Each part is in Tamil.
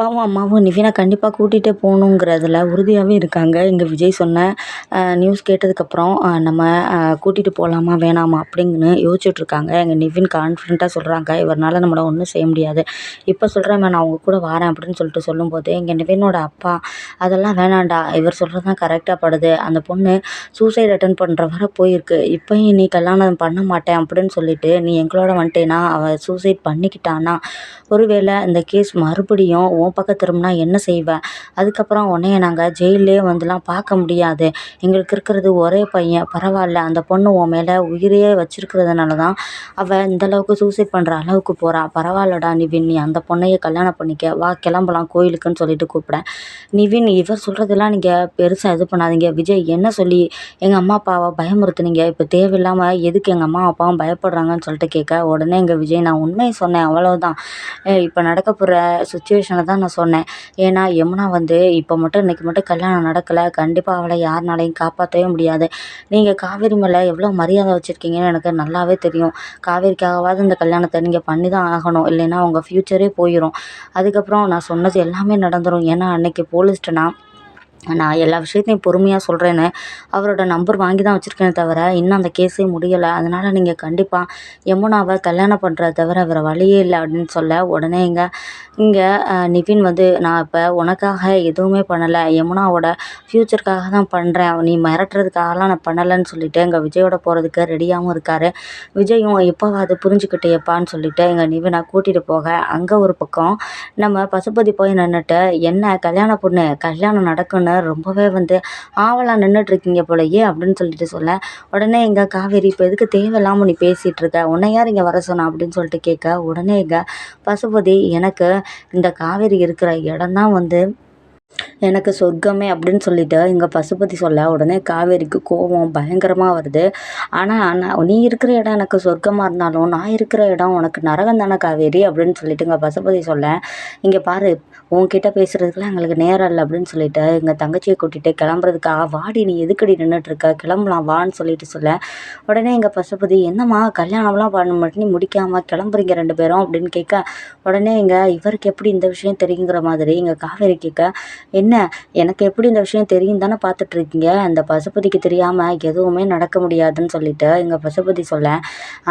அப்பாவும் அம்மாவும் நிவினை கண்டிப்பாக கூட்டிகிட்டே போகணுங்கிறதுல உறுதியாகவே இருக்காங்க. இங்கே விஜய் சொன்ன நியூஸ் கேட்டதுக்கப்புறம் நம்ம கூட்டிகிட்டு போகலாமா வேணாமா அப்படின்னு யோசிச்சுட்ருக்காங்க. எங்கள் நிவின் கான்ஃபிடெண்ட்டாக சொல்கிறாங்க இவரால் நம்மளை ஒன்றும் செய்ய முடியாது. இப்போ சொல்கிறேன் நான் அவங்க கூட வரேன் அப்படின்னு சொல்லிட்டு சொல்லும்போது எங்கள் நிவினோட அப்பா அதெல்லாம் வேணாண்டா இவர் சொல்கிறது தான் கரெக்டாக படுது. அந்த பொண்ணு சூசைட் அட்டன் பண்ணுற வரை போயிருக்கு. இப்போயும் நீ கல்யாணம் பண்ண மாட்டேன் அப்படின்னு சொல்லிட்டு நீ எங்களோட வந்துட்டேன்னா அவள் சூசைட் பண்ணிக்கிட்டானா? ஒருவேளை இந்த கேஸ் மறுபடியும் ஓ உன் பக்கம் திரும்பினா என்ன செய்வேன்? அதுக்கப்புறம் உன்னைய நாங்கள் ஜெயிலே வந்துலாம் பார்க்க முடியாது. எங்களுக்கு இருக்கிறது ஒரே பையன். பரவாயில்ல அந்த பொண்ணு உன் மேலே உயிரையே வச்சிருக்கிறதுனால தான் அவள் இந்தளவுக்கு சூசைட் பண்ணுற அளவுக்கு போகிறா பரவாயில்லடா நிவின். நீ அந்த பொண்ணையே கல்யாணம் பண்ணிக்க. வா கிளம்பலாம் கோயிலுக்குன்னு சொல்லிட்டு கூப்பிடேன். நிவின் இவர் சொல்கிறதெல்லாம் நீங்கள் பெருசாக இது பண்ணாதீங்க. விஜய் என்ன சொல்லி எங்கள் அம்மா அப்பாவை பயமுறுத்துனீங்க? இப்போ தேவையில்லாமல் எதுக்கு எங்கள் அம்மா அப்பாவும் பயப்படுறாங்கன்னு சொல்லிட்டு கேட்க உடனே எங்கள் விஜய் நான் உண்மையை சொன்னேன். அவ்வளோதான் இப்போ நடக்க போகிற சுச்சுவேஷனை தான் நான் சொன்னேன். ஏன்னா யமுனா வந்து இப்போ மட்டும் இன்றைக்கி மட்டும் கல்யாணம் நடக்கலை. கண்டிப்பாக அவளை யாருனாலையும் காப்பாற்றவே முடியாது. நீங்கள் காவேரி மேலே எவ்வளோ மரியாதை வச்சுருக்கீங்கன்னு எனக்கு நல்லாவே தெரியும். காவேரிக்காகவாவது இந்த கல்யாணத்தை நீங்கள் பண்ணி தான் ஆகணும். இல்லைன்னா உங்கள் ஃப்யூச்சரே போயிடும் அதுக்கப்புறம் நான் சொன்னது எல்லாமே நடந்துடும் ஏன்னா அன்றைக்கி போலீஸ்கிட்ட நான் நான் எல்லா விஷயத்தையும் பொறுமையாக சொல்கிறேன்னு அவரோட நம்பர் வாங்கி தான் வச்சுருக்கேனே தவிர இன்னும் அந்த கேஸே முடியலை. அதனால் நீங்கள் கண்டிப்பாக யமுனாவை கல்யாணம் பண்ணுறத தவிர வேறு வழியே இல்லை அப்படின்னு சொல்ல உடனே இங்கே இங்கே நிவின் வந்து நான் இப்போ உனக்காக எதுவுமே பண்ணலை. யமுனாவோட ஃப்யூச்சருக்காக தான் பண்ணுறேன் நீ மிரட்டுறதுக்காகலாம் நான் பண்ணலைன்னு சொல்லிவிட்டு எங்கள் விஜயோட போகிறதுக்கு ரெடியாகவும் இருக்கார். விஜயும் எப்போவாது புரிஞ்சுக்கிட்டேப்பான்னு சொல்லிவிட்டு எங்கள் நிவினை கூட்டிகிட்டு போக. அங்கே ஒரு பக்கம் நம்ம பசுபதி போய் நின்றுட்டு என்ன கல்யாண பொண்ணு? கல்யாணம் நடக்குன்னு ரொம்பவே வந்து ஆவலாக நின்றுட்டுருக்கீங்க போலயே அப்படின்னு சொல்லிட்டு சொல்ல. உடனே எங்கள் காவேரி இப்போ எதுக்கு தேவையில்லாமல் நீ பேசிகிட்டு இருக்க உன்னை யார் இங்கே வர சொன்னா? அப்படின்னு சொல்லிட்டு கேட்க. உடனே எங்கள் பசுபதி எனக்கு இந்த காவேரி இருக்கிற இடம் தான் வந்து எனக்கு சொர்க்கமே அப்படின்னு சொல்லிட்டு இங்கே பசுபதி சொல்ல உடனே காவேரிக்கு கோபம் பயங்கரமாக வருது. ஆனால் நான் நீ இருக்கிற இடம் எனக்கு சொர்க்கமாக இருந்தாலும் நான் இருக்கிற இடம் உனக்கு நரகம் தானே காவேரி அப்படின்னு சொல்லிட்டு இங்கே பசுபதி சொல்ல இங்கே பாரு உன்கிட்ட பேசுகிறதுக்குலாம் எங்களுக்கு நேரம் இல்லை அப்படின்னு சொல்லிட்டு எங்கள் தங்கச்சியை கூட்டிகிட்டு கிளம்புறதுக்காக வாடி நீ எதுக்கடி நின்றுட்டுருக்க கிளம்பலாம் வான்னு சொல்லிட்டு சொல்ல உடனே எங்கள் பசுபதி என்னம்மா கல்யாணம்லாம் பண்ண மட்டும் முடிக்காமல் கிளம்புறீங்க ரெண்டு பேரும் அப்படின்னு கேட்க உடனே இங்கே இவருக்கு எப்படி இந்த விஷயம் தெரியுங்கிற மாதிரி இங்கே காவேரி கேட்க என்ன எனக்கு எப்படி இந்த விஷயம் தெரியும் தானே பார்த்துட்ருக்கீங்க? அந்த பசுபதிக்கு தெரியாமல் எதுவுமே நடக்க முடியாதுன்னு சொல்லிட்டு எங்கள் பசுபதி சொல்ல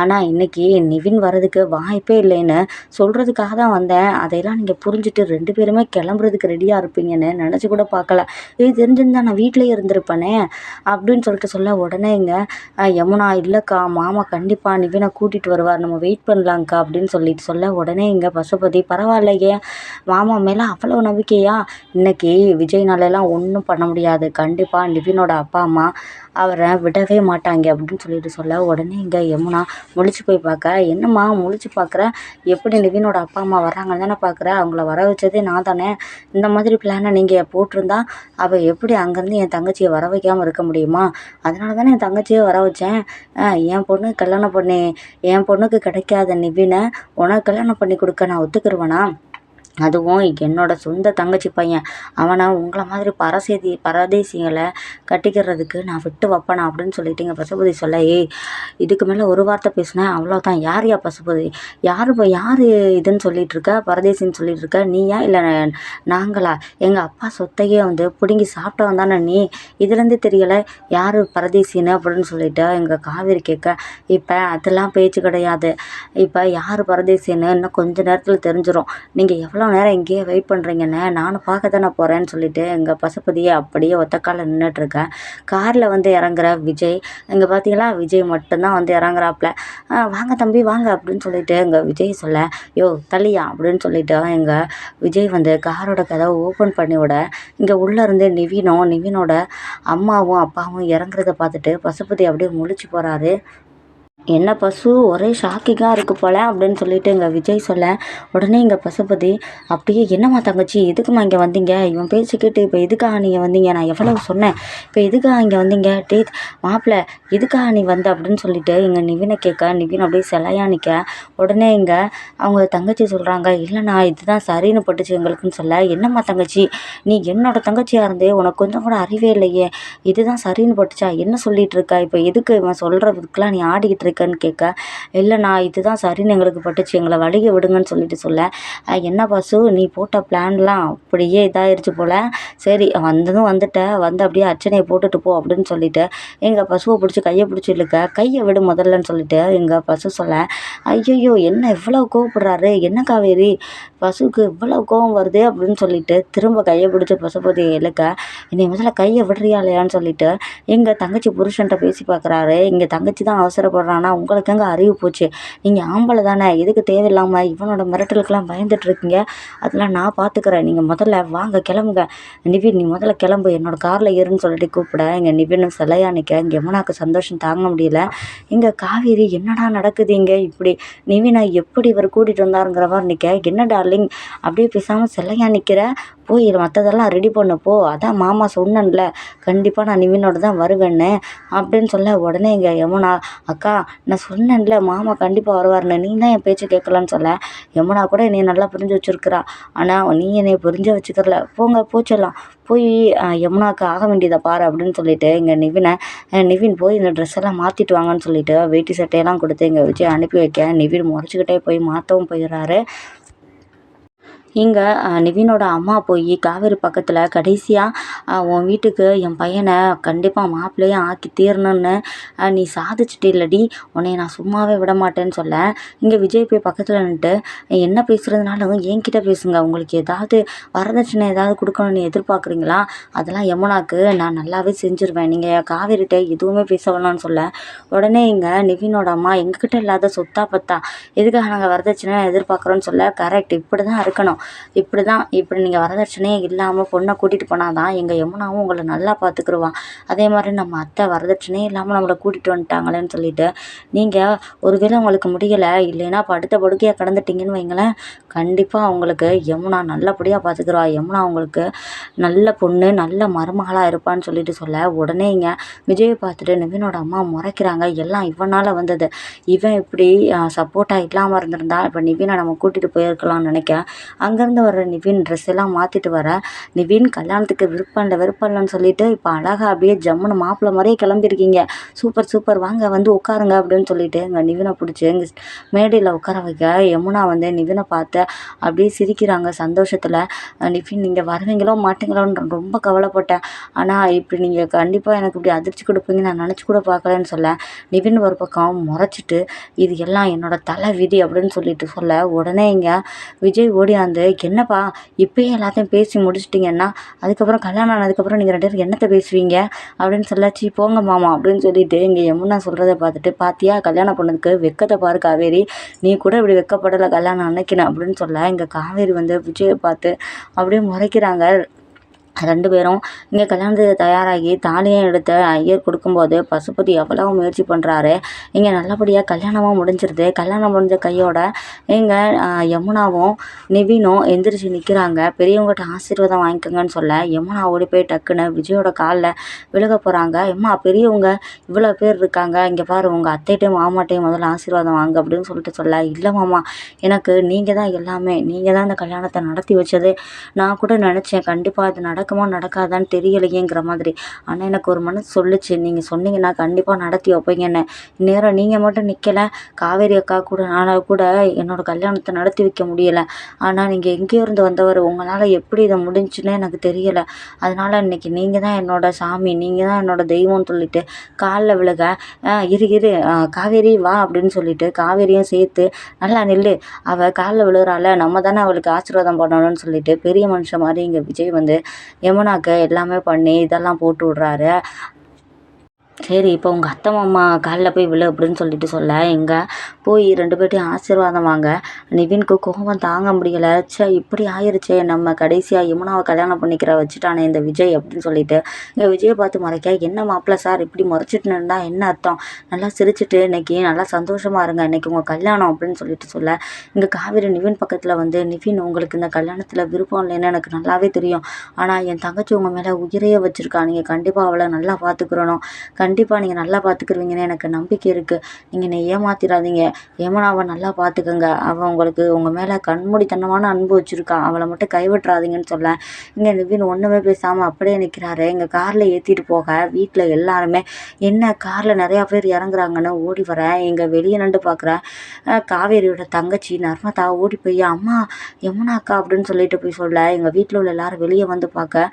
ஆனால் இன்றைக்கி நிவின் வர்றதுக்கு வாய்ப்பே இல்லைன்னு சொல்கிறதுக்காக தான் வந்தேன். அதையெல்லாம் நீங்கள் புரிஞ்சுட்டு ரெண்டு பேருமே கிளம்புறதுக்கு ரெடியாக இருப்பீங்கன்னு நினச்சி கூட பார்க்கல. இது தெரிஞ்சிருந்தா நான் வீட்டிலேயே இருந்திருப்பேனே அப்படின்னு சொல்லிட்டு சொல்ல உடனே இங்கே யமுனா இல்லைக்கா மாமா கண்டிப்பாக நிவினை கூட்டிகிட்டு வருவார். நம்ம வெயிட் பண்ணலாங்க்கா அப்படின்னு சொல்லிட்டு சொல்ல உடனே இங்கே பசுபதி பரவாயில்லையே மாமா மேலே அவ்வளோ நம்பிக்கையா? இன்னைக்கு இன்னைக்கு விஜய்னாலலாம் ஒன்றும் பண்ண முடியாது. கண்டிப்பாக நிவினோட அப்பா அம்மா அவரை விடவே மாட்டாங்க அப்படின்னு சொல்லிட்டு சொல்ல உடனே இங்கே யமுனா முழிச்சு போய் பார்க்க என்னம்மா முழிச்சு பார்க்குற எப்படி நிவினோட அப்பா அம்மா வராங்கன்னு தானே பார்க்குற அவங்கள வர வச்சதே நான் தானே. இந்த மாதிரி பிளானை நீங்கள் போட்டிருந்தா அவள் எப்படி அங்கேருந்து என் தங்கச்சியை வர வைக்காமல் இருக்க முடியுமா? அதனால தானே என் தங்கச்சியை வர வச்சேன். என் பொண்ணு கல்யாணம் பண்ணி. என் பொண்ணுக்கு கிடைக்காத நிவினை உனக்கு கல்யாணம் பண்ணி கொடுக்க நான் ஒத்துக்கிருவேனா? அதுவும் என்னோட சொந்த தங்கச்சி பையன். அவனை உங்களை மாதிரி பரசேதி பரதேசிகளை கட்டிக்கிறதுக்கு நான் விட்டு வைப்பேனா அப்படின்னு சொல்லிட்டு இங்கே பசுபதி சொல்ல. ஏய் இதுக்கு மேலே ஒரு வார்த்தை பேசினேன் அவ்வளோதான் யார் யா பசுபதி? யார் இப்போ யார் இதுன்னு சொல்லிட்டு இருக்க பரதேசின்னு சொல்லிட்டு இருக்க நீயா இல்லை நாங்களா? எங்கள் அப்பா சொத்தையே வந்து பிடுங்கி சாப்பிட்டவன் தானே நீ? இதுலேருந்து தெரியலை யார் பரதேசின்னு அப்படின்னு சொல்லிட்டு எங்கள் காவேரி கேட்க. இப்போ அதெல்லாம் பேச்சு கிடையாது. இப்போ யார் பரதேசின்னு இன்னும் கொஞ்சம் நேரத்தில் தெரிஞ்சிடும் நீங்கள் எவ்வளோ நேரம் இங்கேயே வெயிட் பண்ணுறீங்கண்ணே நானும் பார்க்க தானே போகிறேன்னு சொல்லிட்டு எங்கள் பசுபதியை அப்படியே ஒத்தக்கால நின்றுட்டுருக்கேன் காரில் வந்து இறங்குற விஜய் இங்கே பார்த்தீங்களா விஜய் மட்டும்தான் வந்து இறங்குறாப்புல வாங்க தம்பி வாங்க அப்படின்னு சொல்லிட்டு எங்கள் விஜய் சொல்ல யோ தள்ளியா? அப்படின்னு சொல்லிட்டு எங்கள் விஜய் வந்து காரோட கதவை ஓப்பன் பண்ணி விட இங்கே உள்ளேருந்து நிவினும் நிவினோட அம்மாவும் அப்பாவும் இறங்குறத பார்த்துட்டு பசுபதி அப்படியே முழிச்சு போகிறாரு என்ன பசு? ஒரே ஷாக்கிங்காக இருக்குது போல அப்படின்னு சொல்லிட்டு எங்கள் விஜய் சொல்ல உடனே எங்கள் பசுபதி அப்படியே என்னம்மா தங்கச்சி எதுக்கும்மா இங்கே வந்தீங்க? இவன் பேச்சு கேட்டு இப்போ எதுக்காக நீங்கள் வந்தீங்க? நான் எவ்வளவு சொன்னேன். இப்போ எதுக்காக இங்கே வந்தீங்க? டே மாப்பிள்ளை எதுக்காக நீ வந்த? அப்படின்னு சொல்லிட்டு எங்கள் நிவினை கேட்க நிவின் அப்படியே சிலையா நிற்க உடனே இங்கே அவங்க தங்கச்சி சொல்கிறாங்க இல்லைண்ணா இதுதான் சரின்னு பட்டுச்சு எங்களுக்குன்னு சொல்ல என்னம்மா தங்கச்சி நீ என்னோட தங்கச்சியாக இருந்தே உனக்கு கொஞ்சம் கூட அறிவே இல்லையே இதுதான் சரின்னு பட்டுச்சா என்ன சொல்லிட்டு இருக்கா? இப்போ எதுக்கு இவன் சொல்கிறதுக்கெலாம் நீ ஆடிக்கிட்டு இருக்கன்னு கேட்க இல்லைண்ணா இதுதான் சரின்னு எங்களுக்கு பட்டுச்சு. எங்களை வழிக விடுங்கன்னு சொல்லிட்டு சொல்ல என்ன பசு நீ போட்ட பிளான்லாம் அப்படியே இதாகிருச்சு போல். சரி வந்ததும் வந்துட்டேன் வந்து அப்படியே அர்ச்சனையை போட்டுட்டு போ அப்படின்னு சொல்லிட்டு எங்கள் பசுவை பிடிச்சி கையை பிடிச்சி இழுக்க கையை விடு முதல்லன்னு சொல்லிட்டு எங்கள் பசு சொல்ல ஐயையோ என்ன இவ்வளோ கோவப்படுறாரு? என்ன காவேரி? பசுவுக்கு இவ்வளோ கோவம் வருது அப்படின்னு சொல்லிட்டு திரும்ப கையை பிடிச்சி பசுபதி இழுக்க என்னை முதல்ல கையை விடுறியா இல்லையான்னு சொல்லிட்டு எங்கள் தங்கச்சி புருஷன்ட்ட பேசி பார்க்குறாரு எங்கள் தங்கச்சி தான் அவசரப்படுறான்னா உங்களுக்கு எங்கே அறிவு போச்சு? நீங்கள் ஆம்பளை தானே? எதுக்கு தேவையில்லாமல் இவனோட மிரட்டலுக்கெல்லாம் பயந்துட்டுருக்கீங்க அதெல்லாம் நான் பார்த்துக்கிறேன் நீங்கள் முதல்ல வாங்க கிளம்புங்க. நிவின் நீ முதல்ல கிளம்பு. என்னோடய காரில் ஏறுன்னு சொல்லிட்டு கூப்பிட இங்கே நிவின் சிலையா நிற்க இங்கே யமுனாக்கு சந்தோஷம் தாங்க முடியல. இங்கே காவேரி என்னடா நடக்குது இங்கே? இப்படி நிவினா எப்படி இவர் கூட்டிகிட்டு வந்தாருங்கிற மாதிரி நிற்க என்னடா டார்லிங் அப்படியே பேசாமல் சிலையா நிற்கிற போய் மற்றதெல்லாம் ரெடி பண்ணு போ. அதான் மாமா சொன்னேன்ல. கண்டிப்பாக நான் நிவினோட தான் வருவேன்னு. அப்படின்னு சொல்ல உடனே இங்கே யமுனா அக்கா நான் சொன்னேன்ல மாமா கண்டிப்பாக வருவார்னு நீ தான் என் பேச்சு கேட்கலான்னு சொல்ல. யமுனா கூட என்னை நல்லா புரிஞ்சு வச்சுருக்குறா. ஆனால் நீ என்னை புரிஞ்சு வச்சுக்கிறல. போங்க போச்சிடலாம் போய் யமுனாவுக்கு ஆக வேண்டியதை பாரு அப்படின்னு சொல்லிட்டு இங்கே நிவினை நிவின் போய் இந்த ட்ரெஸ் எல்லாம் மாற்றிட்டு வாங்கன்னு சொல்லிட்டு வேட்டி சட்டையெல்லாம் கொடுத்து இங்கே வச்சு அனுப்பி வைக்க. நிவின் முறைச்சிக்கிட்டே போய் மாற்றவும் போயிடுறாரு. இங்கே நிவினோட அம்மா போய் காவேரி பக்கத்தில் கடைசியாக உன் வீட்டுக்கு என் பையனை கண்டிப்பாக மாப்பிள்ளையும் ஆக்கி தீரணும்னு நீ சாதிச்சிட்டில்லடி. உன்னை நான் சும்மாவே விட மாட்டேன்னு சொல்ல. இங்கே விஜய் போய் பக்கத்தில் நின்றுட்டு என்ன பேசுகிறதுனாலும் என்கிட்ட பேசுங்க. உங்களுக்கு ஏதாவது வரதட்சணை ஏதாவது கொடுக்கணும்னு எதிர்பார்க்குறீங்களா? அதெல்லாம் யமுனாக்கு நான் நல்லாவே செஞ்சுருவேன். நீங்கள் காவேரிட்ட எதுவுமே பேச வேணாம்னு சொல்ல. உடனே இங்கே நிவினோட அம்மா எங்ககிட்ட இல்லாத சொத்தா பத்தா எதுக்காக நாங்கள் வரதட்சணை எதிர்பார்க்குறோன்னு சொல்ல கரெக்ட் இப்படி தான் இருக்கணும். இப்படி தான் இப்படி நீங்கள் வரதட்சணையே இல்லாமல் பொண்ணை கூட்டிகிட்டு போனால் தான் எங்கள் யமுனாவும் உங்களை நல்லா பார்த்துக்குருவான் அதே மாதிரி நம்ம அத்தை வரதட்சணையே இல்லாமல் நம்மளை கூட்டிகிட்டு வந்துட்டாங்களேன்னு சொல்லிட்டு நீங்கள் ஒருவேளை உங்களுக்கு முடியலை இல்லைன்னா படுத்த படுக்கையாக கிடந்துட்டிங்கன்னு வைங்களேன் கண்டிப்பாக அவங்களுக்கு யமுனா நல்லபடியாக பார்த்துக்குருவா யமுனா அவங்களுக்கு நல்ல பொண்ணு நல்ல மருமகளாக இருப்பான்னு சொல்லிட்டு சொல்ல உடனே இங்கே விஜயை பார்த்துட்டு நிவினோட அம்மா முறைக்கிறாங்க. எல்லாம் இவனால் வந்தது. இவன் இப்படி சப்போர்ட்டாக இல்லாமல் இருந்திருந்தா இப்போ நிவினை நம்ம கூட்டிகிட்டு போயிருக்கலாம்னு நினைக்க அங்கேருந்து வர நிவின் ட்ரெஸ் எல்லாம் மாற்றிட்டு வர. நிவின் கல்யாணத்துக்கு விருப்பம் இல்லை விருப்பம் இல்லைன்னு சொல்லிட்டு இப்போ அழகாக அப்படியே ஜம்முன்னு மாப்பிள்ளை மாதிரியே கிளம்பிருக்கீங்க சூப்பர் சூப்பர் வாங்க வந்து உட்காருங்க அப்படின்னு சொல்லிட்டு எங்கள் நிவினை பிடிச்சி எங்கள் மேடையில் உட்கார வைக்க யமுனா வந்து நிவினை பார்த்து அப்படியே சிரிக்கிறாங்க சந்தோஷத்தில். நிவின் நீங்கள் வருவீங்களோ மாட்டீங்களோன்னு ரொம்ப கவலைப்பட்டேன். ஆனால் இப்படி நீங்கள் கண்டிப்பாக எனக்கு இப்படி அதிர்ச்சி கொடுப்பீங்க நான் நினச்சி கூட பார்க்கலன்னு சொல்ல. நிவின் ஒரு பக்கம் முறைச்சிட்டு இது எல்லாம் என்னோடய தலை விதி அப்படின்னு சொல்லிட்டு சொல்ல. உடனே இங்கே விஜய் ஓடியாந்து வந்து என்னப்பா இப்போயே எல்லாத்தையும் பேசி முடிச்சிட்டிங்கன்னா அதுக்கப்புறம் கல்யாணம் ஆனதுக்கப்புறம் நீங்கள் ரெண்டு பேரும் என்னத்தை பேசுவீங்க? அப்படின்னு சொல்லாச்சு. போங்க மாமா அப்படின்னு சொல்லிட்டு இங்கே யமுனா சொல்கிறத பார்த்துட்டு பார்த்தியா கல்யாணம் பண்ணதுக்கு வெக்கத்தை பாரு காவேரி. நீ கூட இப்படி வெக்கப்படலை கல்யாணம் அன்னைக்கின அப்படின்னு சொல்ல இங்கே காவேரி வந்து விஜயை பார்த்து அப்படியே முறைக்கிறாங்க. ரெண்டு பேரும் இங்கே கல்யாணத்துக்கு தயாராகி தாலியும் எடுத்து ஐயர் கொடுக்கும்போது பசுபதி எவ்வளோ முயற்சி பண்ணுறாரு இங்கே நல்லபடியாக கல்யாணமாக முடிஞ்சிருது. கல்யாணம் முடிஞ்ச கையோட இங்கே யமுனாவும் நிவினும் எந்திரிச்சு நிற்கிறாங்க பெரியவங்ககிட்ட ஆசீர்வாதம் வாங்கிக்கோங்கன்னு சொல்ல யமுனா ஓடி போய் டக்குன்னு விஜயோட காலில் விழுக போகிறாங்க எம்மா பெரியவங்க இவ்வளோ பேர் இருக்காங்க. இங்கே பாரு உங்கள் அத்தைட்டையும் மாமாட்டையும் முதல்ல ஆசீர்வாதம் வாங்க அப்படின்னு சொல்லிட்டு சொல்ல இல்லை மாமா எனக்கு நீங்கள் தான் எல்லாமே. நீங்கள் தான் இந்த கல்யாணத்தை நடத்தி வச்சது. நான் கூட நினச்சேன். கண்டிப்பாக அது நடக்க நடக்குமா நடக்காதான்னு தெரியலையேங்கிற மாதிரி. ஆனால் எனக்கு ஒரு மனசு சொல்லுச்சு. நீங்கள் சொன்னீங்கன்னா கண்டிப்பாக நடத்தி வைப்பீங்கன்னு. நேரம் நீங்கள் மட்டும் நிற்கலை காவேரி அக்கா கூட நானால் கூட என்னோடய கல்யாணத்தை நடத்தி வைக்க முடியலை. ஆனால் நீங்கள் எங்கேயோ இருந்து வந்தவர் உங்களால் எப்படி இதை முடிஞ்சுன்னு எனக்கு தெரியலை. அதனால் இன்றைக்கி நீங்கள் தான் என்னோடய சாமி நீங்கள் தான் என்னோடய தெய்வம்னு சொல்லிட்டு காலில் விழுக இரு இரு காவேரி வா அப்படின்னு சொல்லிட்டு காவேரியும் சேர்த்து நல்லா நில்லு. அவள் காலில் விழுகிறாள் நம்ம தானே அவளுக்கு ஆசீர்வாதம் பண்ணணும்னு சொல்லிட்டு பெரிய மனுஷன் மாதிரி இங்கே விஜய் வந்து யமுனாக்கு எல்லாமே பண்ணி இதெல்லாம் போட்டு விட்றாரு. சரி இப்போ உங்கள் அத்தை மாமா காலில் போய் விழு அப்படின்னு சொல்லிட்டு சொல்ல. இங்கே போய் ரெண்டு பேர்ட்டையும் ஆசீர்வாதம் வாங்க. நிவினுக்கு கோபம் தாங்க முடியலை. ச்சே இப்படி ஆயிடுச்சே நம்ம கடைசியாக யமுனாவை கல்யாணம் பண்ணிக்கிற வச்சுட்டானே இந்த விஜய் அப்படின்னு சொல்லிட்டு. இங்கே விஜயை பார்த்து முறைக்க என்ன மாப்பிள்ள சார்? இப்படி முறைச்சிட்டு இருந்தால் என்ன அர்த்தம்? நல்லா சிரிச்சிட்டு இன்னைக்கு நல்லா சந்தோஷமா இருங்க. இன்னைக்கு உங்கள் கல்யாணம் அப்படின்னு சொல்லிட்டு சொல்ல. இங்கே காவேரி நிவின் பக்கத்தில் வந்து நிவின் உங்களுக்கு இந்த கல்யாணத்தில் விருப்பம் இல்லைன்னு எனக்கு நல்லாவே தெரியும். ஆனால் என் தங்கச்சி உங்கள் மேலே உயிரையே வச்சுருக்கா. நீங்கள் கண்டிப்பாக அவளை நல்லா பார்த்துக்கிறணும் கண்டிப்பாக நீங்கள் நல்லா பார்த்துக்குருவீங்கன்னு எனக்கு நம்பிக்கை இருக்குது நீங்கள் என்னை ஏமாத்திடாதீங்க யமுனாவை நல்லா பார்த்துக்கோங்க அவள் உங்களுக்கு உங்கள் மேலே கண்மூடித்தனமான அன்பு வச்சுருக்கா. அவளை மட்டும் கைவிட்றாதீங்கன்னு சொல்ல இங்கே நிவின் ஒன்றுமே பேசாமல் அப்படியே நிற்கிறாரு எங்கள் காரில் ஏற்றிட்டு போக வீட்டில் எல்லாருமே என்ன காரில் நிறையா பேர் இறங்குறாங்கன்னு ஓடி வரேன் இங்கே வெளியே நின்று பார்க்குறேன் காவேரியோட தங்கச்சி நர்மதா ஓடி போய் அம்மா யமுனா அக்கா அப்படின்னு சொல்லிட்டு போய் சொல்ல. எங்கள் வீட்டில் உள்ள எல்லாரும் வெளியே வந்து பார்க்க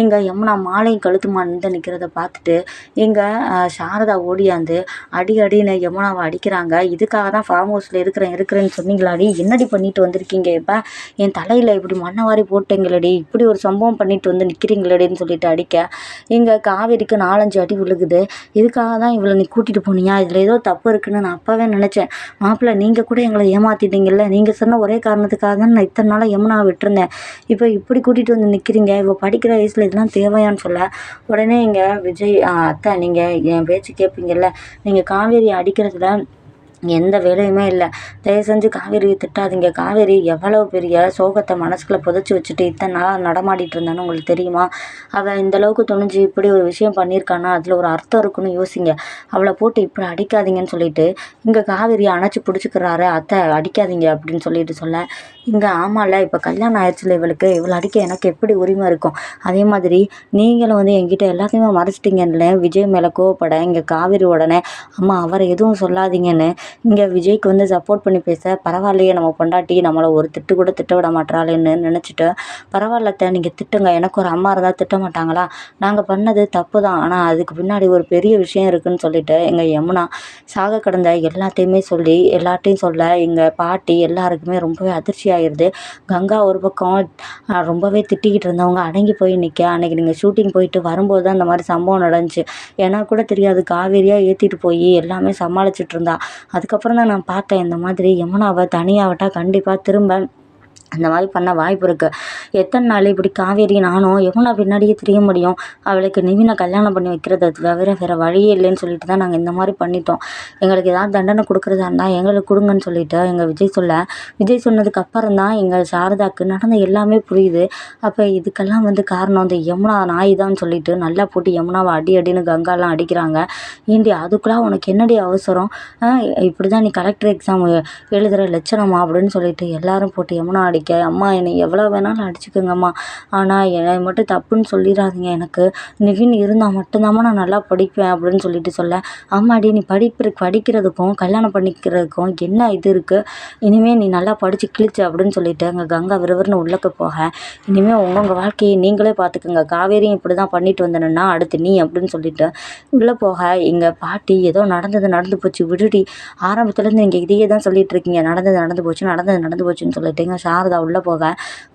எங்கள் யமுனா மாலையும் கழுத்துமா நின்று நிற்கிறத பார்த்துட்டு எங்கள் சாரதா ஓடியாந்து அடி அடின்னு யமுனாவை அடிக்கிறாங்க. இதுக்காக தான் ஃபார்ம் ஹவுஸில் இருக்கிறேன் இருக்கிறேன்னு சொன்னீங்களாடி? என்னடி பண்ணிட்டு வந்திருக்கீங்க இப்போ? என் தலையில் இப்படி மண்ணை வாரி போட்டீங்களடி? இப்படி ஒரு சம்பவம் பண்ணிட்டு வந்து நிற்கிறீங்களடின்னு சொல்லிட்டு அடிக்க. இங்கே காவேரிக்கு நாலஞ்சு அடி விழுகுது. இதுக்காக தான் இவ்வளோ நீ கூட்டிகிட்டு போனியா? இதில் ஏதோ தப்பு இருக்குன்னு நான் அப்போவே நினச்சேன். மாப்பிள்ளை நீங்கள் கூட எங்களை ஏமாற்றிட்டீங்கல்ல நீங்கள் சொன்ன ஒரே காரணத்துக்காக தான் நான் இத்தனை நாளாக யமுனாவை விட்டுருந்தேன். இப்போ இப்படி கூட்டிகிட்டு வந்து நிற்கிறீங்க இப்போ படிக்கிற வயசில் இதெல்லாம் தேவையான்னு சொல்ல. உடனே இங்கே விஜய் அத்தை நீங்கள் என் பேச்சு கேட்பீங்கள்ல நீங்கள் காவேரி அடிக்கிறதுல எந்த வேலையுமே இல்லை. தயவு செஞ்சு காவேரியை திட்டாதீங்க. காவேரி எவ்வளோ பெரிய சோகத்தை மனசுக்குள்ளே புதைச்சி வச்சுட்டு இத்தனை நாளாக நடமாடிட்டு இருந்தான்னு உங்களுக்கு தெரியுமா? அவள் இந்தளவுக்கு துணிஞ்சு இப்படி ஒரு விஷயம் பண்ணியிருக்கானா? அதில் ஒரு அர்த்தம் இருக்குன்னு யோசிங்க. அவளை போட்டு இப்படி அடிக்காதீங்கன்னு சொல்லிட்டு இங்கே காவேரியை அணைச்சி பிடிச்சிக்கிறாரு அத்தை அடிக்காதீங்க அப்படின்னு சொல்லிட்டு சொல்ல இங்கே ஆமாம்ல இப்போ கல்யாணம் ஆயிடுச்சுல இவளுக்கு. இவளை அடிக்க எனக்கு எப்படி உரிமை இருக்கும்? அதே மாதிரி நீங்களும் வந்து என்கிட்ட எல்லாத்தையுமே மறைச்சிட்டிங்கன்னு விஜய் மேலே கோவப்பட இங்கே காவேரி உடனே அம்மா அவரை எதுவும் சொல்லாதீங்கன்னு இங்கே விஜய்க்கு வந்து சப்போர்ட் பண்ணி பேச பரவாயில்லையே நம்ம பொண்டாட்டி நம்மளை ஒரு திட்டு கூட திட்ட விட மாட்டாளேன்னு நினச்சிட்டு பரவாயில்லத்த நீங்கள் திட்டுங்க எனக்கு ஒரு அம்மா இருந்தால் திட்ட மாட்டாங்களா? நாங்கள் பண்ணது தப்பு தான் ஆனால் அதுக்கு பின்னாடி ஒரு பெரிய விஷயம் இருக்குதுன்னு சொல்லிட்டு எங்கள் யமுனா சாக கடந்த எல்லாத்தையுமே சொல்லி எல்லாத்தையும் சொல்ல எங்கள் பாட்டி எல்லாருக்குமே ரொம்பவே அதிர்ச்சி ஆயிடுது கங்கா ஒரு பக்கம் ரொம்பவே திட்டிக்கிட்டு இருந்தவங்க அடங்கி போய் நிற்க அன்றைக்கி நீங்கள் ஷூட்டிங் போயிட்டு வரும்போது தான் இந்த மாதிரி சம்பவம் நடந்துச்சு. ஏன்னா கூட தெரியாது காவேரியாக ஏற்றிட்டு போய் எல்லாமே சமாளிச்சுட்டு இருந்தா. அதுக்கப்புறம் தான் நான் பார்த்தேன் இந்த மாதிரி யமுனாவை தனியாக விட்டால் கண்டிப்பாக திரும்ப அந்த மாதிரி பண்ண வாய்ப்பு இருக்குது எத்தனை நாள் இப்படி காவேரி நானும் எவ்வளோ பின்னாடியே தெரிய முடியும்? அவளுக்கு நிவினை கல்யாணம் பண்ணி வைக்கிறது தவிர வேறு வழியே இல்லைன்னு சொல்லிட்டு தான் நாங்கள் இந்த மாதிரி பண்ணிட்டோம். எங்களுக்கு ஏதாவது தண்டனை கொடுக்குறதா இருந்தால் எங்களுக்கு கொடுங்கன்னு சொல்லிட்டு எங்கள் விஜய் சொல்ல. விஜய் சொன்னதுக்கு அப்புறம் தான் எங்கள் சாரதாக்கு நடந்த எல்லாமே புரியுது. அப்போ இதுக்கெல்லாம் வந்து காரணம் இந்த யமுனா நாய் தான் சொல்லிட்டு நல்லா போட்டு யமுனாவை அடி அடின்னு கங்காலாம் அடிக்கிறாங்க. ஏண்டி அதுக்குலாம் உனக்கு என்னடி அவசரம்? இப்படி தான் நீ கலெக்டர் எக்ஸாம் எழுதுகிற லட்சணமா அப்படின்னு சொல்லிட்டு எல்லாரும் போட்டு யமுனா அடி அடிக்க அம்மா என்னை எவ்வளோ வேணாலும் அடிச்சுக்கோங்கம்மா. ஆனால் என்னை மட்டும் தப்புன்னு சொல்லிடாதீங்க எனக்கு. நிவின் இருந்தால் மட்டும்தாம்மா நான் நல்லா படிப்பேன் அப்படின்னு சொல்லிட்டு சொல்ல. ஆமாடி நீ படிப்பு படிக்கிறதுக்கும் கல்யாணம் பண்ணிக்கிறதுக்கும் என்ன இது இருக்குது இனிமேல் நீ நல்லா படித்து கிழிச்சு அப்படின்னு சொல்லிட்டு அங்கே கங்கா விறுவிறுன்னு உள்ளக்க போக. இனிமேல் உங்கள் வாழ்க்கையை நீங்களே பார்த்துக்கோங்க காவேரியும் இப்படி தான் பண்ணிட்டு வந்தேன்னா அடுத்து நீ அப்படின்னு சொல்லிட்டு உள்ளே போக. எங்கள் பாட்டி ஏதோ நடந்தது நடந்து போச்சு. விடுடி. ஆரம்பத்துலேருந்து நீங்கள் இதையே தான் சொல்லிட்டு இருக்கீங்க. நடந்தது நடந்து போச்சு நடந்தது நடந்து போச்சுன்னு சொல்லிட்டீங்க ஷா சாரதா உள்ளே போக.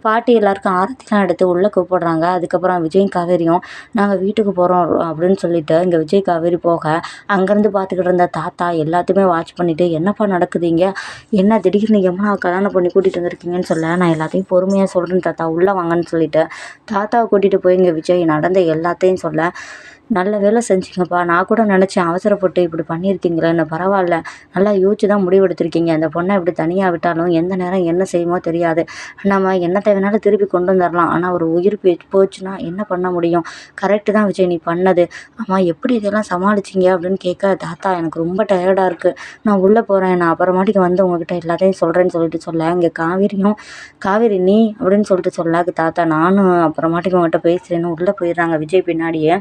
பாட்டி எல்லாருக்கும் ஆரத்திலாம் எடுத்து உள்ளே கூப்பிடுறாங்க. அதுக்கப்புறம் விஜயும் காவேரியும் நாங்கள் வீட்டுக்கு போகிறோம் அப்படின்னு சொல்லிட்டு இங்கே விஜய் காவேரி போக அங்கேருந்து பார்த்துக்கிட்டு இருந்த தாத்தா எல்லாத்தையுமே வாட்ச் பண்ணிவிட்டு என்னப்பா நடக்குது இங்கே என்ன திடீர்னு எம்மா கல்யாணம் பண்ணி கூட்டிகிட்டு வந்திருக்கீங்கன்னு சொல்ல நான் எல்லாத்தையும் பொறுமையாக சொல்கிறேன் தாத்தா உள்ளே வாங்கன்னு சொல்லிட்டு. தாத்தாவை கூட்டிகிட்டு போய் இங்கே விஜய் நடந்த எல்லாத்தையும் சொல்ல நல்ல வேலை செஞ்சிங்கப்பா. நான் கூட நினச்சேன் அவசரப்பட்டு இப்படி பண்ணியிருக்கீங்களேன்னு. பரவாயில்ல. நல்லா யோசிச்சு தான் முடிவெடுத்திருக்கீங்க. அந்த பொண்ணை இப்படி தனியாக விட்டாலும் எந்த நேரம் என்ன செய்யுமோ தெரியாது. நம்ம என்னத்தை வேணாலும் திருப்பி கொண்டு வந்துடலாம் ஆனால் ஒரு உயிர் போச்சுன்னா என்ன பண்ண முடியும்? கரெக்டு தான் விஜய் நீ பண்ணது. ஆமாம் எப்படி இதெல்லாம் சமாளிச்சிங்க அப்படின்னு கேட்க தாத்தா எனக்கு ரொம்ப டயர்டாக இருக்குது நான் உள்ளே போகிறேன் நான் அப்புறமாட்டிக்கு வந்து உங்ககிட்ட எல்லாத்தையும் சொல்கிறேன்னு சொல்லிட்டு சொல்ல. இங்கே காவேரியும் காவேரி நீ அப்படின்னு சொல்லிட்டு சொல்லாக்கு தாத்தா நானும் அப்புறமாட்டிக்கு உங்கள்கிட்ட பேசுகிறேன்னு உள்ளே போயிடுறாங்க. விஜய் பின்னாடியே.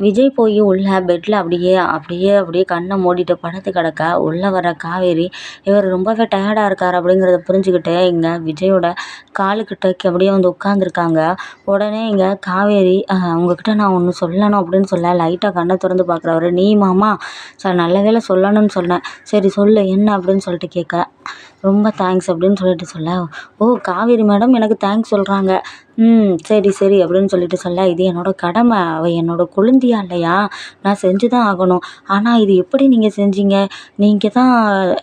விஜய் போய் உள்ள பெட்டில் அப்படியே அப்படியே அப்படியே கண்ணை மூடிட்டு படுத்து கிடக்க உள்ளே வர காவேரி இவர் ரொம்பவே டயர்டாக இருக்கார் அப்படிங்கிறத புரிஞ்சுக்கிட்டு இங்கே விஜயோட காலுக்கிட்ட அப்படியே வந்து உட்காந்துருக்காங்க உடனே இங்கே காவேரி உங்ககிட்ட நான் ஒன்று சொல்லணும் அப்படின்னு சொல்ல லைட்டாக கண்ணை திறந்து பார்க்குறவர் நீ மாமா சார் நல்ல வேலை சொல்லணும்னு சொன்னேன் சரி சொல்லு என்ன அப்படின்னு சொல்லிட்டு கேட்க ரொம்ப தேங்க்ஸ் அப்படின்னு சொல்லிட்டு சொல்ல ஓ காவேரி மேடம் எனக்கு தேங்க்ஸ் சொல்கிறாங்க ம் சரி சரி அப்படின்னு சொல்லிட்டு சொல்ல இது என்னோட கடமை. அவள் என்னோட கொழுந்தியா இல்லையா? நான் செஞ்சு தான் ஆகணும். ஆனால் இது எப்படி நீங்கள் செஞ்சீங்க? நீங்கள் தான்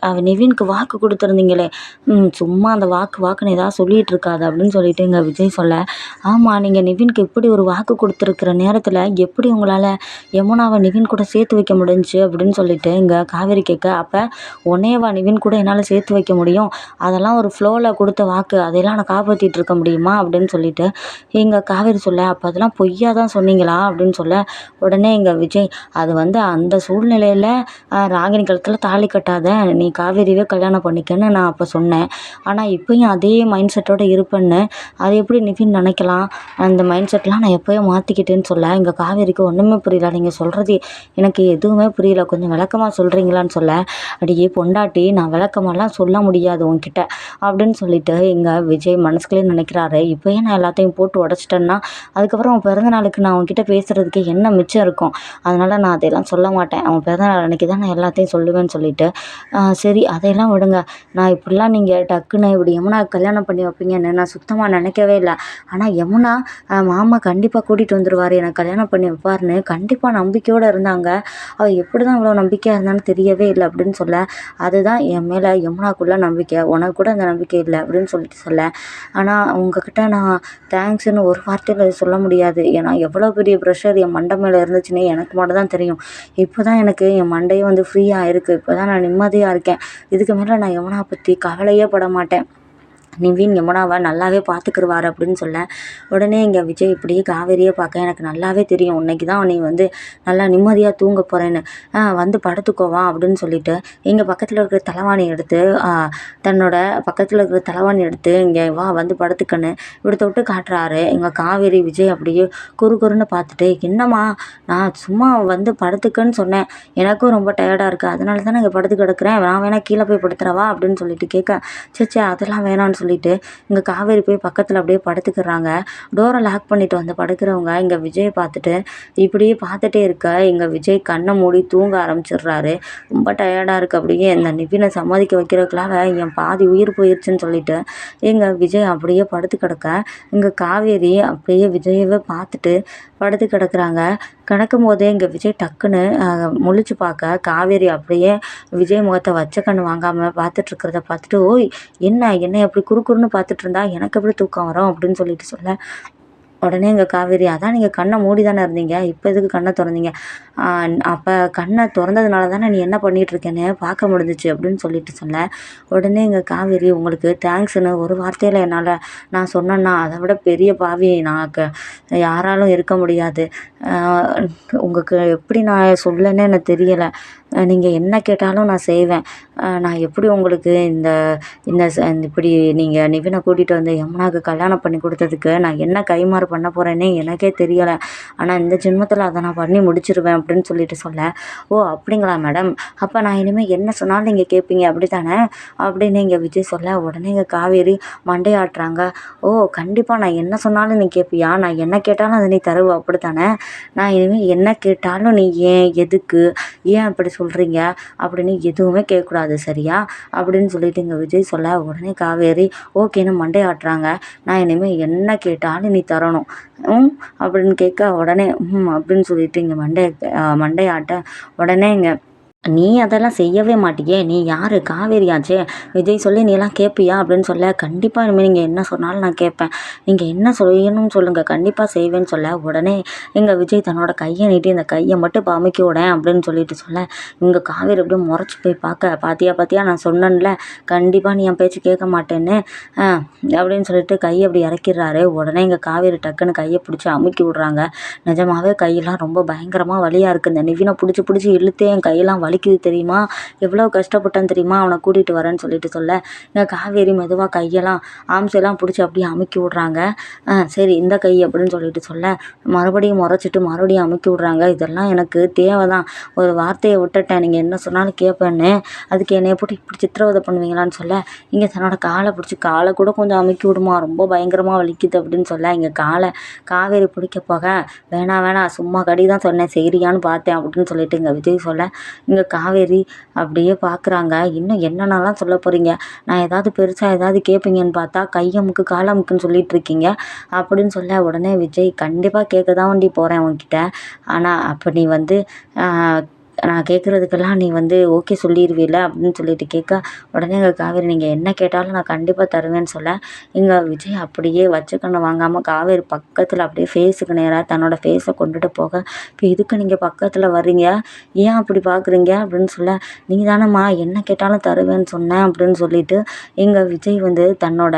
அவள் நிவினுக்கு வாக்கு கொடுத்துருந்தீங்களே. ம் சும்மா அந்த வாக்கு வாக்குன்னு ஏதாவது சொல்லிகிட்டு இருக்காது அப்படின்னு சொல்லிட்டு எங்கள் விஜய் சொல்ல. ஆமாம் நீங்கள் நிவினுக்கு இப்படி ஒரு வாக்கு கொடுத்துருக்குற நேரத்தில் எப்படி உங்களால் யமுனாவை நிவின் கூட சேர்த்து வைக்க முடிஞ்சு? அப்படின்னு சொல்லிட்டு இங்கே காவேரி கேட்க அப்போ உன்னையவா நிவின் கூட என்னால் சேர்த்து வைக்க முடியும்? அதெல்லாம் ஒரு ஃப்ளோவில் கொடுத்த வாக்கு. அதையெல்லாம் நான் காப்பாற்றிட்டு இருக்க முடியுமா அப்படின்னு சொல்லிட்டு எங்கள் காவேரி சொல்ல அப்போ அதெல்லாம் பொய்யா தான் சொன்னீங்களா? அப்படின்னு சொல்ல உடனே எங்கள் விஜய் அது வந்து அந்த சூழ்நிலையில் ராகினி கழுத்தில் தாலி கட்டாத நீ காவேரியே கல்யாணம் பண்ணிக்கன்னு நான் அப்போ சொன்னேன். ஆனால் இப்போயும் அதே மைண்ட் செட்டோடு இருப்பேன்னு அது எப்படி நிவின் நினைக்கலாம்? அந்த மைண்ட் செட்லாம் நான் எப்போயோ மாற்றிக்கிட்டேன்னு சொல்ல எங்கள் காவேரிக்கு ஒன்றுமே புரியல. நீங்கள் சொல்கிறது எனக்கு எதுவுமே புரியல. கொஞ்சம் விளக்கமாக சொல்கிறீங்களான்னு சொல்ல அடியே பொண்டாட்டி நான் விளக்கமாலாம் சொல்ல முடியாது உன்கிட்ட. அப்படின்னு சொல்லிட்டு எங்கள் விஜய் மனசுக்குள்ளே நினைக்கிறாரு. இப்போயே நான் எல்லாத்தையும் போட்டு உடச்சிட்டேன்னா அதுக்கப்புறம் அவன் பிறந்த நாளுக்கு நான் அவன்கிட்ட பேசுகிறதுக்கு என்ன மிச்சம் இருக்கும்? அதனால் நான் அதையெல்லாம் சொல்ல மாட்டேன். அவன் பிறந்த நாள் அன்றைக்கி தான் நான் எல்லாத்தையும் சொல்லுவேன்னு சொல்லிட்டு சரி அதையெல்லாம் விடுங்க. நான் இப்படிலாம் நீங்கள் டக்குன்னு இப்படி யமுனா கல்யாணம் பண்ணி வைப்பீங்கன்னு நான் சுத்தமாக நினைக்கவே இல்லை. ஆனால் யமுனா மாமா கண்டிப்பாக கூட்டிகிட்டு வந்துடுவார் எனக்கு கல்யாணம் பண்ணி வைப்பார்னு கண்டிப்பாக நம்பிக்கையோடு இருந்தாங்க. அவள் எப்படி தான் இவ்வளோ நம்பிக்கையாக இருந்தான்னு தெரியவே இல்லை. அப்படின்னு சொல்ல அதுதான் என் மேலே யமுனாக்குள்ளே நம்பிக்கை உனக்கு கூட அந்த நம்பிக்கை இல்லை அப்படின்னு சொல்லிட்டு சொல்ல. ஆனால் உங்ககிட்ட நான் தேங்க்ஸுன்னு ஒரு வார்த்தையில் சொல்ல முடியாது. ஏன்னா எவ்வளோ பெரிய ப்ரெஷர் என் மண்டை மேலே இருந்துச்சுன்னே எனக்கு மட்டும் தான் தெரியும். இப்போ தான் எனக்கு என் மண்டையே வந்து ஃப்ரீயாக இருக்குது இப்போ தான் நான் நிம்மதியாக இருக்கேன். இதுக்கு மேலே நான் எவனா பற்றி கவலையே பட மாட்டேன். நிவின் யமுனாவை நல்லாவே பார்த்துக்கிருவாரு அப்படின்னு சொல்ல உடனே இங்கே விஜய் இப்படியே காவேரியை பார்க்க எனக்கு நல்லாவே தெரியும். இன்னைக்கு தான் நீ வந்து நல்லா நிம்மதியாக தூங்க போகிறேன்னு வந்து படுத்துக்கோவா அப்படின்னு சொல்லிட்டு இங்கே பக்கத்தில் இருக்கிற தலைவாணி எடுத்து தன்னோட பக்கத்தில் இருக்கிற தலைவாணி எடுத்து இங்கே வா வந்து படுத்துக்கன்னு இப்படி தொட்டு காட்டுறாரு. எங்கள் காவேரி விஜய் அப்படியே குறு குறுன்னு பார்த்துட்டு என்னம்மா நான் சும்மா வந்து படுத்துக்கன்னு சொன்னேன். எனக்கும் ரொம்ப டயர்டாக இருக்குது அதனால தான் இங்கே படுத்து கிடக்குறேன். நான் வேணால் கீழே போய் படுத்துறவா அப்படின்னு சொல்லிட்டு கேட்க சே அதெல்லாம் வேணான்னு சொல்லிட்டு இங்கே காவேரி போய் பக்கத்தில் அப்படியே படுத்துக்கிறாங்க. டோரை லாக் பண்ணிட்டு வந்து படுக்கிறவங்க இங்கே விஜயை பார்த்துட்டு இப்படியே பார்த்துட்டே இருக்க. இங்கே விஜய் கண்ணை மூடி தூங்க ஆரம்பிச்சிடுறாரு. ரொம்ப டயர்டாக இருக்குது அப்படியே இந்த நிவினை சம்மதிக்க வைக்கிறதுக்குள்ளாக என் பாதி உயிர் போயிடுச்சுன்னு சொல்லிட்டு எங்கள் விஜய் அப்படியே படுத்து கிடக்க? இங்கே காவேரி அப்படியே விஜயவே பார்த்துட்டு படுத்து கிடக்குறாங்க. கிடக்கும் போதே இங்கே விஜய் டக்குன்னு முழிச்சு பார்க்க காவேரி அப்படியே விஜய் முகத்தை வச்ச கண் வாங்காமல் பார்த்துட்ருக்கிறத பார்த்துட்டு ஓய் என்ன என்ன அப்படி குறு குறுன்னு பார்த்துட்டு இருந்தா எனக்கு எப்படி தூக்கம் வரும்? அப்படின்னு சொல்லிட்டு சொல்ல. உடனே எங்கள் காவேரி அதான் நீங்கள் கண்ணை மூடி தானே இருந்தீங்க இப்போ எதுக்கு கண்ணை திறந்தீங்க? அப்போ கண்ணை திறந்ததுனால தானே நீ என்ன பண்ணிகிட்ருக்கேன்னு பார்க்க முடிஞ்சிச்சு அப்படின்னு சொல்லிட்டு சொன்னேன் உடனே எங்கள் காவேரி உங்களுக்கு தேங்க்ஸ்னு ஒரு வார்த்தையில் என்னால் நான் சொன்னேன்னா அதை விட பெரிய பாவி நான் க யாராலும் இருக்க முடியாது. உங்களுக்கு எப்படி நான் சொல்லன்னு எனக்கு தெரியலை. நீங்கள் என்ன கேட்டாலும் நான் செய்வேன். நான் எப்படி உங்களுக்கு இந்த இந்த இப்படி நீங்கள் நிவினை கூட்டிகிட்டு வந்து யமுனாவுக்கு கல்யாணம் பண்ணி கொடுத்ததுக்கு நான் என்ன கைமாறு பண்ண போகிறேன்னே எனக்கே தெரியலை. ஆனால் இந்த ஜென்மத்தில் அதை நான் பண்ணி முடிச்சிருவேன் அப்படின்னு சொல்லிட்டு சொல்ல ஓ அப்படிங்களா மேடம்? அப்போ நான் இனிமேல் என்ன சொன்னாலும் நீங்கள் கேட்பீங்க அப்படி தானே அப்படின்னு இங்கே விஜய் சொல்ல உடனே இங்கே காவேரி மண்டையாட்டுறாங்க. ஓ கண்டிப்பாக நான் என்ன சொன்னாலும் நீ கேட்பியா நான் என்ன கேட்டாலும் அதை நீ தருவ அப்படி தானே நான் இனிமேல் என்ன கேட்டாலும் நீ ஏன் எதுக்கு ஏன் அப்படி சொல்கிறீங்க அப்படின்னு எதுவுமே கேட்கக்கூடாது சரியா? அப்படின்னு சொல்லிட்டு இங்கே விஜய் சொல்ல உடனே காவேரி ஓகேன்னு மண்டையாட்டுறாங்க. நான் இனிமேல் என்ன கேட்டாலும் நீ தரணும். ம் அப்படின்னு கேட்க உடனே ம் அப்படின்னு சொல்லிட்டு இங்கே மண்டையை மண்டையாட்ட உடனே இங்கே நீ அதெல்லாம் செய்யவே மாட்டியே. நீ யார்? காவேரியாச்சே. விஜய் சொல்லி நீ எல்லாம் கேட்பியா அப்படின்னு சொல்ல கண்டிப்பாக இனிமேல் நீங்கள் என்ன சொன்னாலும் நான் கேட்பேன். நீங்கள் என்ன செய்யணும்னு சொல்லுங்கள் கண்டிப்பாக செய்வேன்னு சொல்ல உடனே எங்கள் விஜய் தன்னோட கையை நீட்டி இந்த கையை மட்டும் இப்போ அமைக்க விடேன் அப்படின்னு சொல்லிட்டு சொல்ல இங்கே காவேரி அப்படியே முறைச்சி போய் பார்க்க பாத்தியா பாத்தியா நான் சொன்னேன்ல. கண்டிப்பாக நீ என் பேச்சு கேட்க மாட்டேன்னு. அப்படின்னு சொல்லிட்டு கையை அப்படி இறக்கிடுறாரு. உடனே இங்கே காவேரி டக்குன்னு கையை பிடிச்சி அமுக்கி விட்றாங்க. நிஜமாவே கையெல்லாம் ரொம்ப பயங்கரமாக வலியாக இருக்குது இந்த நிவினை பிடிச்சி பிடிச்சி இழுத்தே என் கையெல்லாம் வலி வலிக்குது தெரியுமா? எவ்வளோ கஷ்டப்பட்டேன் தெரியுமா? அவனை கூட்டிகிட்டு வரேன்னு சொல்லிட்டு சொல்ல. இங்கே காவேரி மெதுவாக கையெல்லாம் ஆம்செல்லாம் பிடிச்சி அப்படியே அமுக்கி விட்றாங்க. சரி இந்த கை அப்படின்னு சொல்லிட்டு சொல்ல. மறுபடியும் முறைச்சிட்டு மறுபடியும் அமுக்கி விட்றாங்க. இதெல்லாம் எனக்கு தேவை தான் ஒரு வார்த்தையை விட்டுட்டேன். நீங்கள் என்ன சொன்னாலும் கேட்பேன்னு அதுக்கு என்னைய போட்டு இப்படி சித்திரவதை பண்ணுவீங்களான்னு சொல்ல. இங்கே தன்னோட காலை பிடிச்சி காலை கூட கொஞ்சம் அமுக்கி விடுமா? ரொம்ப பயங்கரமாக வலிக்குது அப்படின்னு சொல்ல. இங்கே காலை காவேரி பிடிக்க போக வேணாம் வேணாம். சும்மா கடி தான் சொன்னேன். சரியான்னு பார்த்தேன் அப்படின்னு சொல்லிட்டு இங்கே விஜய் சொல்ல. இங்கே காவேரி அப்படியே பார்க்குறாங்க இன்னும் என்னென்னலாம் சொல்ல போகிறீங்க நான் ஏதாவது பெருசாக ஏதாவது கேட்பீங்கன்னு பார்த்தா கையமுக்கு காலமுக்குன்னு சொல்லிட்டு இருக்கீங்க. அப்படின்னு சொல்ல உடனே விஜய் கண்டிப்பாக கேட்க தான் வண்டி போகிறேன் உன்கிட்ட. ஆனால் அப்போ நீ வந்து நான் கேட்குறதுக்கெல்லாம் நீ வந்து ஓகே சொல்லிடுவீல அப்படின்னு சொல்லிட்டு கேட்க உடனே எங்கள் காவேரி நீங்கள் என்ன கேட்டாலும் நான் கண்டிப்பாக தருவேன்னு சொல்ல. இங்கே விஜய் அப்படியே வச்ச கண்ணை வாங்காமல் காவேரி பக்கத்தில் அப்படியே ஃபேஸுக்கு நேராக தன்னோட ஃபேஸை கொண்டுட்டு போக இப்போ இதுக்கு நீங்கள் பக்கத்தில் வர்றீங்க? ஏன் அப்படி பார்க்குறீங்க அப்படின்னு சொல்ல நீ தானேம்மா என்ன கேட்டாலும் தருவேன்னு சொன்னேன் அப்படின்னு சொல்லிட்டு எங்கள் விஜய் வந்து தன்னோட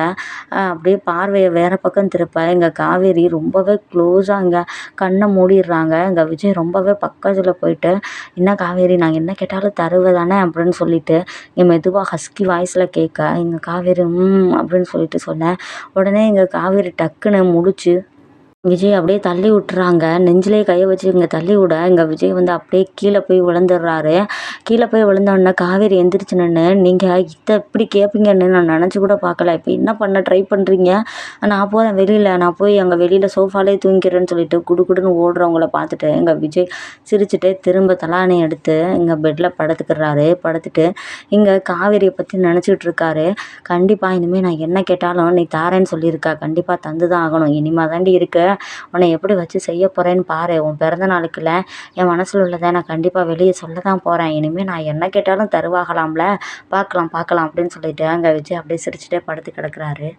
அப்படியே பார்வையை வேறு பக்கம் திருப்ப எங்கள் காவேரி ரொம்பவே க்ளோஸாக இங்கே கண்ணை மூடிடுறாங்க. எங்கள் விஜய் ரொம்பவே பக்கத்தில் போயிட்டு என்ன காவேரி நான் என்ன கேட்டாலும் தருவதானே அப்படின்னு சொல்லிட்டு என் மெதுவாக ஹஸ்கி வாய்ஸில் கேட்க எங்கள் காவேரி ம் அப்படின்னு சொல்லிட்டு சொன்னேன். உடனே எங்கள் காவேரி டக்குன்னு முழிச்சு விஜய் அப்படியே தள்ளி விட்டுறாங்க. நெஞ்சிலே கையை வச்சு இங்கே தள்ளி விட. இங்கே விஜய் வந்து அப்படியே கீழே போய் விழுந்துடுறாரு. கீழே போய் விழுந்தோடனே காவேரி எந்திரிச்சு நின்று நீங்கள் இதை இப்படி கேட்பீங்கன்னு நான் நினச்சி கூட பார்க்கல. இப்போ என்ன பண்ண ட்ரை பண்ணுறீங்க நான் போகிறேன் வெளியில். நான் போய் அங்கே வெளியில் சோஃபாலே தூங்கிக்கிறேன்னு சொல்லிட்டு குடுக்குடுன்னு ஓடுறவங்கள பார்த்துட்டு எங்கள் விஜய் சிரிச்சுட்டு திரும்ப தலானை எடுத்து இங்கே பெட்டில் படுத்துக்கிறாரு. படுத்துட்டு இங்கே காவேரியை பற்றி நினச்சிட்டு இருக்காரு. கண்டிப்பாக இனிமேல் நான் என்ன கேட்டாலும் நீ தாரேன்னு சொல்லியிருக்கா. கண்டிப்பாக தந்து தான் ஆகணும். இனிமே தாண்டி இருக்கு. உன்னை எப்படி வச்சு செய்ய போகிறேன்னு பாரு. உன் பிறந்த நாளுக்குல என் மனசில் உள்ளதை நான் கண்டிப்பாக வெளியே சொல்ல தான் போகிறேன் இனிமேல் நான் என்ன கேட்டாலும் தருவாகலாம்ல. பார்க்கலாம் பார்க்கலாம் அப்படின்னு சொல்லிட்டு அங்கே விஜய் அப்படியே சிரிச்சுட்டே படுத்து கிடக்குறாரு.